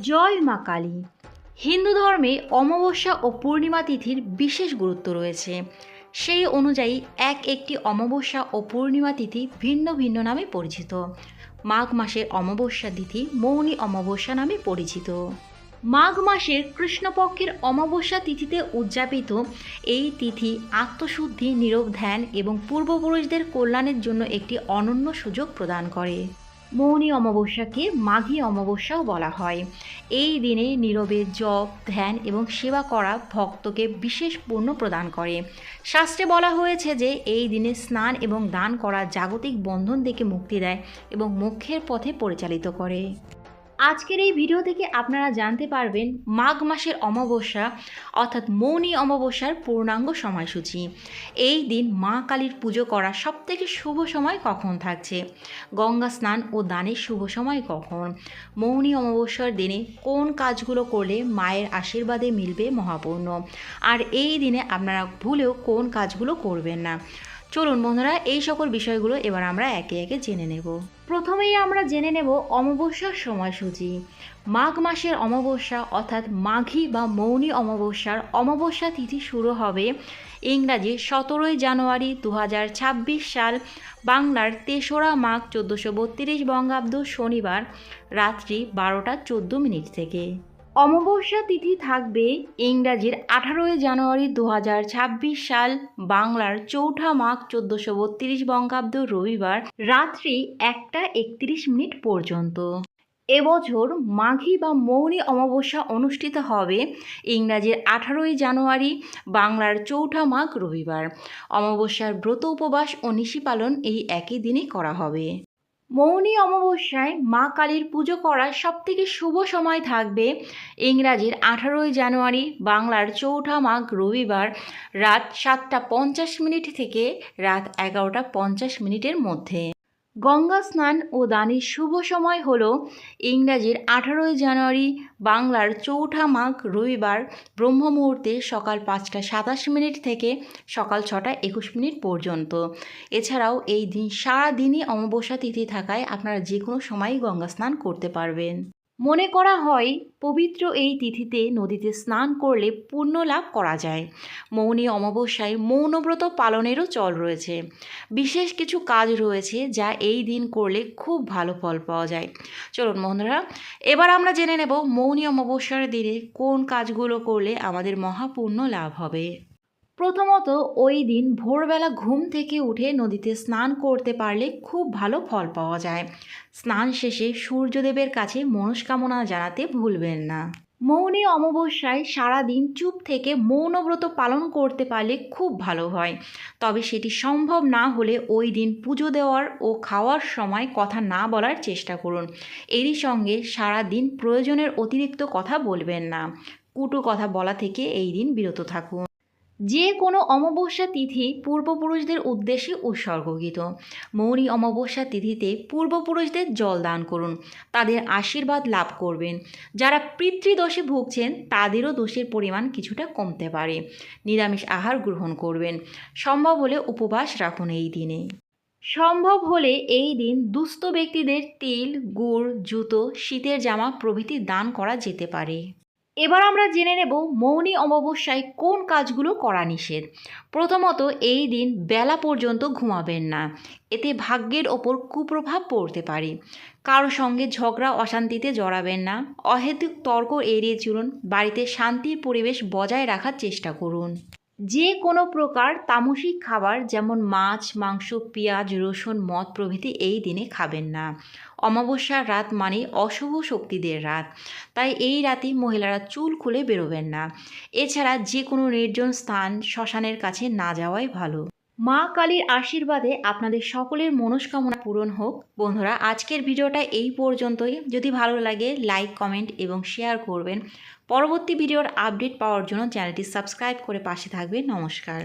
জয় মা কালী। হিন্দু ধর্মে অমাবস্যা ও পূর্ণিমা তিথির বিশেষ গুরুত্ব রয়েছে। সেই অনুযায়ী এক একটি অমাবস্যা ও পূর্ণিমা তিথি ভিন্ন ভিন্ন নামে পরিচিত। মাঘ মাসের অমাবস্যা তিথি মৌনী অমাবস্যা নামে পরিচিত। মাঘ মাসের কৃষ্ণপক্ষের অমাবস্যা তিথিতে উদযাপিত এই তিথি আত্মশুদ্ধি নীরব ধ্যান এবং পূর্বপুরুষদের কল্যাণের জন্য একটি অনন্য সুযোগ প্রদান করে। মৌনী অমাবস্যাকে মাঘী অমাবস্যাও বলা হয়। এই দিনে নীরবে জপ, ধ্যান এবং সেবা করা ভক্তকে বিশেষ পূর্ণ প্রদান করে। শাস্ত্রে বলা হয়েছে যে, এই দিনে স্নান এবং দান করা জাগতিক বন্ধন থেকে মুক্তি দেয় এবং মোক্ষের পথে পরিচালিত করে। আজকের এই ভিডিও থেকে আপনারা জানতে পারবেন মাঘ মাসের অমাবস্যা, অর্থাৎ মৌনী অমাবস্যার পূর্ণাঙ্গ সময়সূচি। এই দিন মা কালীর পুজো করা সবথেকে শুভ সময় কখন থাকছে? গঙ্গা স্নান ও দানের শুভ সময় কখন? মৌনী অমাবস্যার দিনে কোন কাজগুলো করলে মায়ের আশীর্বাদে মিলবে মহাপূর্ণ? আর এই দিনে আপনারা ভুলেও কোন কাজগুলো করবেন না। চলুন বন্ধুরা, এই সকল বিষয়গুলো এবার আমরা একে একে জেনে নেব। প্রথমেই আমরা জেনে নেব অমাবস্যার সময়সূচি। মাঘ মাসের অমাবস্যা অর্থাৎ মাঘী বা মৌনী অমাবস্যার অমাবস্যা তিথি শুরু হবে ইংরাজি সতেরোই জানুয়ারি দু হাজার ছাব্বিশ সাল, বাংলার তেসরা মাঘ চোদ্দোশো বত্রিশ বঙ্গাব্দ শনিবার, রাত্রি বারোটা চোদ্দ মিনিট থেকে। অমাবস্যা তিথি থাকবে ইংরাজির আঠারোই জানুয়ারি দু হাজার ছাব্বিশ সাল, বাংলার চৌঠা মাঘ চোদ্দশো বত্রিশ বঙ্গাব্দ রবিবার রাত্রি একটা একত্রিশ মিনিট পর্যন্ত। এবছর মাঘী বা মৌনী অমাবস্যা অনুষ্ঠিত হবে ইংরাজির আঠারোই জানুয়ারি, বাংলার চৌঠা মাঘ রবিবার। অমাবস্যার ব্রত উপবাস ও নিশি পালন এই একই দিনে করা হবে। মৌনী অমাবস্যায় মা কালীর পুজো করার সবথেকে শুভ সময় থাকবে ইংরাজির আঠারোই জানুয়ারি, বাংলার চৌঠা মাঘ রবিবার রাত সাতটা পঞ্চাশ মিনিট থেকে রাত এগারোটা পঞ্চাশ মিনিটের মধ্যে। গঙ্গা স্নান ও দানের শুভ সময় হল ইংরাজির আঠারোই জানুয়ারি, বাংলার চৌঠা মাঘ রবিবার ব্রহ্ম মুহূর্তে সকাল পাঁচটা সাতাশ মিনিট থেকে সকাল ছটা একুশ মিনিট পর্যন্ত। এছাড়াও এই দিন সারাদিনই অমাবস্যা তিথি থাকায় আপনারা যে কোনো সময়ই গঙ্গা স্নান করতে পারবেন। মনে করা হয় পবিত্র এই তিথিতে নদীতে স্নান করলে পুণ্য লাভ করা যায়। মৌনী অমাবস্যায় মৌনব্রত পালনেরও চল রয়েছে। বিশেষ কিছু কাজ রয়েছে যা এই দিন করলে খুব ভালো ফল পাওয়া যায়। চলুন বন্ধুরা, এবার আমরা জেনে নেব মৌনী অমাবস্যার দিনে কোন কাজগুলো করলে আমাদের মহাপুণ্য লাভ হবে। প্রথমত ওই দিন ভোরবেলা ঘুম থেকে উঠে নদীতে স্নান করতে পারলে খুব ভালো ফল পাওয়া যায়। স্নান শেষে সূর্যদেবের কাছে মনস্কামনা জানাতে ভুলবেন না। মৌনী অমাবস্যায় সারাদিন চুপ থেকে মৌনব্রত পালন করতে পারলে খুব ভালো হয়। তবে সেটি সম্ভব না হলে ওই দিন পুজো দেওয়ার ও খাওয়ার সময় কথা না বলার চেষ্টা করুন। এরই সঙ্গে সারা দিন প্রয়োজনের অতিরিক্ত কথা বলবেন না। কুটু কথা বলা থেকে এই দিন বিরত থাকুন। যে কোনো অমাবস্যা তিথি পূর্বপুরুষদের উদ্দেশ্যে উৎসর্গকৃত। মৌনী অমাবস্যা তিথিতে পূর্বপুরুষদের জল দান করুন। তাদের আশীর্বাদ লাভ করবেন। যারা পিতৃদোষে ভুগছেন, তাদেরও দোষের পরিমাণ কিছুটা কমতে পারে। নিরামিষ আহার গ্রহণ করবেন। সম্ভব হলে উপবাস রাখুন এই দিনে। সম্ভব হলে এই দিন দুস্থ ব্যক্তিদের তিল, গুড়, জুতো, শীতের জামা প্রভৃতি দান করা যেতে পারে। এবার আমরা জেনে নেব মৌনি অমাবস্যায় কোন কাজগুলো করা নিষেধ। প্রথমত, এই দিন বেলা পর্যন্ত ঘুমাবেন না। এতে ভাগ্যের ওপর কুপ্রভাব পড়তে পারে। কারও সঙ্গে ঝগড়া, অশান্তিতে জড়াবেন না। অহেতুক তর্ক এড়িয়ে চলুন, বাড়িতে শান্তির পরিবেশ বজায় রাখার চেষ্টা করুন। যে কোনো প্রকার তামসিক খাবার যেমন মাছ, মাংস, পেঁয়াজ, রসুন, মদ প্রভৃতি এই দিনে খাবেন না। অমাবস্যার রাত মানে অশুভ শক্তিদের রাত। তাই এই রাতে মহিলারা চুল খুলে বেরোবেন না। এছাড়া যে কোনো নির্জন স্থান শ্মশানের কাছে না যাওয়াই ভালো। মা কালীর আশীর্বাদে আপনাদের সকলের মনস্কামনা পূরণ হোক। বন্ধুরা, আজকের ভিডিওটা এই পর্যন্তই। যদি ভালো লাগে, লাইক, কমেন্ট এবং শেয়ার করবেন। পরবর্তী ভিডিওর আপডেট পাওয়ার জন্য চ্যানেলটি সাবস্ক্রাইব করে পাশে থাকবে নমস্কার।